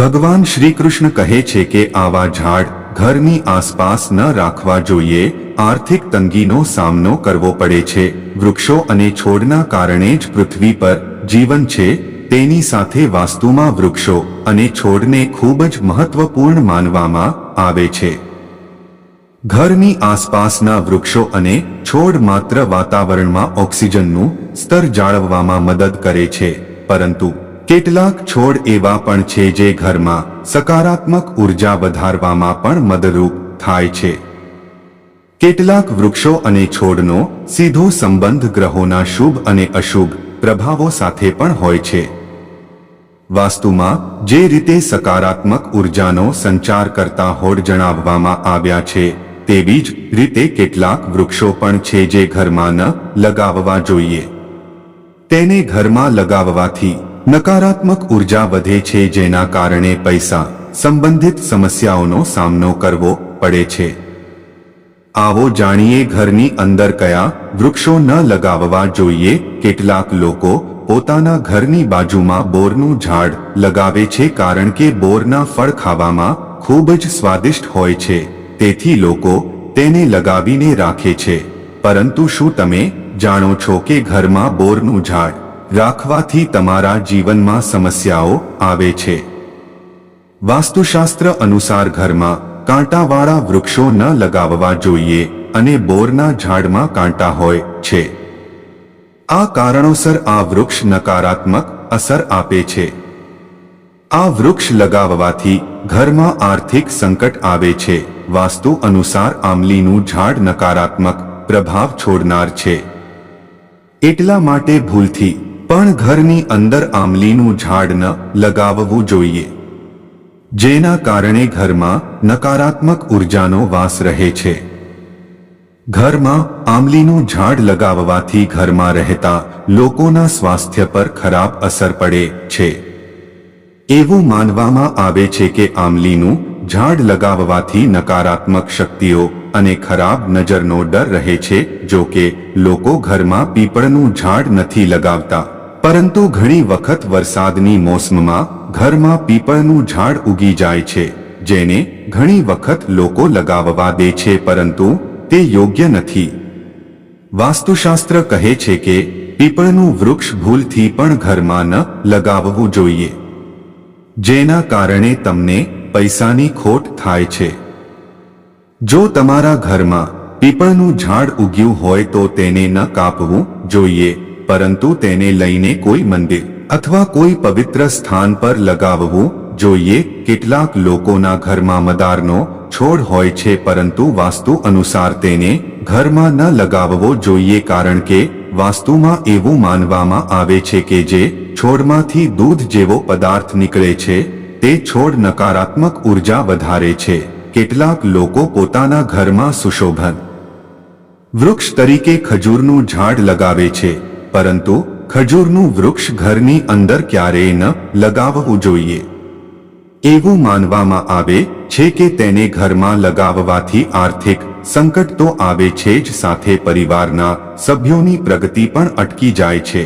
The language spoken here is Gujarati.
ભગવાન શ્રી કૃષ્ણ કહે છે કે આવા ઝાડ ઘરની આસપાસ ન રાખવા જોઈએ, આર્થિક તંગીનો સામનો કરવો પડે છે. વૃક્ષો અને છોડના કારણે જ પૃથ્વી પર જીવન છે. તેની સાથે વાસ્તુમાં વૃક્ષો અને છોડને ખૂબ જ મહત્વપૂર્ણ માનવામાં આવે છે. ઘરની આસપાસના વૃક્ષો અને છોડ માત્ર વાતાવરણમાં ઓક્સિજનનું સ્તર જાળવવામાં મદદ કરે છે, પરંતુ કેટલાક છોડ એવા પણ છે જે ઘરમાં સકારાત્મક ઊર્જા વધારવામાં પણ મદદરૂપ થાય છે. કેટલાક વૃક્ષો અને છોડનો સીધો સંબંધ ગ્રહોના શુભ અને અશુભ પ્રભાવો સાથે પણ હોય છે. વાસ્તુમાં, જે રીતે સકારાત્મક ઉર્જાનો સંચાર કરતા હોડ જણાવવામાં આવ્યા છે, તેવી જ રીતે કેટલાક વૃક્ષો પણ છે જે ઘરમાં ન લગાવવા જોઈએ. તેને ઘરમાં લગાવવાથી નકારાત્મક ઊર્જા વધે છે જેના કારણે પૈસા સંબંધિત સમસ્યાઓનો સામનો કરવો પડે છે. આવો જાણીએ ઘરની અંદર કયા વૃક્ષો ન લગાવવા જોઈએ? કેટલાક લોકો પોતાના ઘરની બાજુમાં બોરનું ઝાડ લગાવે છે કારણ કે બોરના ફળ ખાવામાં ખૂબ જ સ્વાદિષ્ટ હોય છે. તેથી લોકો તેને લગાવીને રાખે છે. પરંતુ શું તમે જાણો છો કે ઘરમાં બોરનું ઝાડ રાખવાથી તમારા જીવનમાં સમસ્યાઓ આવે છે. વાસ્તુશાસ્ત્ર અનુસાર ઘરમાં કાંટાવાળા વૃક્ષો ન લગાવવા જોઈએ અને બોરના ઝાડમાં કાંટા હોય છે. આ કારણોસર આ વૃક્ષ નકારાત્મક અસર આપે છે. આ વૃક્ષ લગાવવાથી ઘરમાં આર્થિક સંકટ આવે છે. વાસ્તુ અનુસાર આમલીનું ઝાડ નકારાત્મક પ્રભાવ છોડનાર છે. એટલા માટે ભૂલથી પણ ઘરની અંદર આમલીનું ઝાડ ન લગાવવું જોઈએ. જેના કારણે ઘરમાં નકારાત્મક ઉર્જાનો વાસ રહે છે. ઘરમાં આમલીનું ઝાડ લગાવવાથી ઘરમાં રહેતા લોકોના સ્વાસ્થ્ય પર ખરાબ અસર પડે છે. એવું માનવામાં આવે છે કે આમલીનું ઝાડ લગાવવાથી નકારાત્મક શક્તિઓ અને ખરાબ નજરનો ડર રહે છે, જો કે લોકો ઘરમાં પીપળનું ઝાડ નથી લગાવતા. પરંતુ ઘણી વખત વરસાદની મોસમમાં ઘરમાં પીપળનું ઝાડ ઉગી જાય છે, જેને ઘણી વખત લોકો લગાવવા દે છે, પરંતુ તે યોગ્ય નથી. વાસ્તુશાસ્ત્ર કહે છે કે પીપળનું વૃક્ષ ભૂલથી પણ ઘરમાં ન લગાવવું જોઈએ, જેના કારણે તમને પૈસાની ખોટ થાય છે. જો તમારા ઘરમાં પીપળનું ઝાડ ઉગ્યું હોય તો તેને ન કાપવું જોઈએ. પરંતુ તેને લઈને કોઈ મંદિર અથવા કોઈ પવિત્ર સ્થાન પર લગાવવું જોઈએ. કેટલાક લોકોના ઘરમાં મદારનો છોડ હોય છે, પરંતુ વાસ્તુ અનુસાર તેને ઘરમાં ન લગાવવો જોઈએ, કારણ કે વાસ્તુમાં એવું માનવામાં આવે છે કે જે છોડમાંથી દૂધ જેવો પદાર્થ નીકળે છે, તે છોડ નકારાત્મક ઊર્જા વધારે છે. કેટલાક લોકો પોતાના ઘરમાં સુશોભન વૃક્ષ તરીકે ખજૂરનું ઝાડ લગાવે છે. પરંતુ ખજૂરનું વૃક્ષ ઘરની અંદર ક્યારેય ન લગાવવું જોઈએ. એવું માનવામાં આવે છે કે તેને ઘરમાં લગાવવાથી આર્થિક સંકટ તો આવે છે જ સાથે પરિવારના સભ્યોની પ્રગતિ પણ અટકી જાય છે.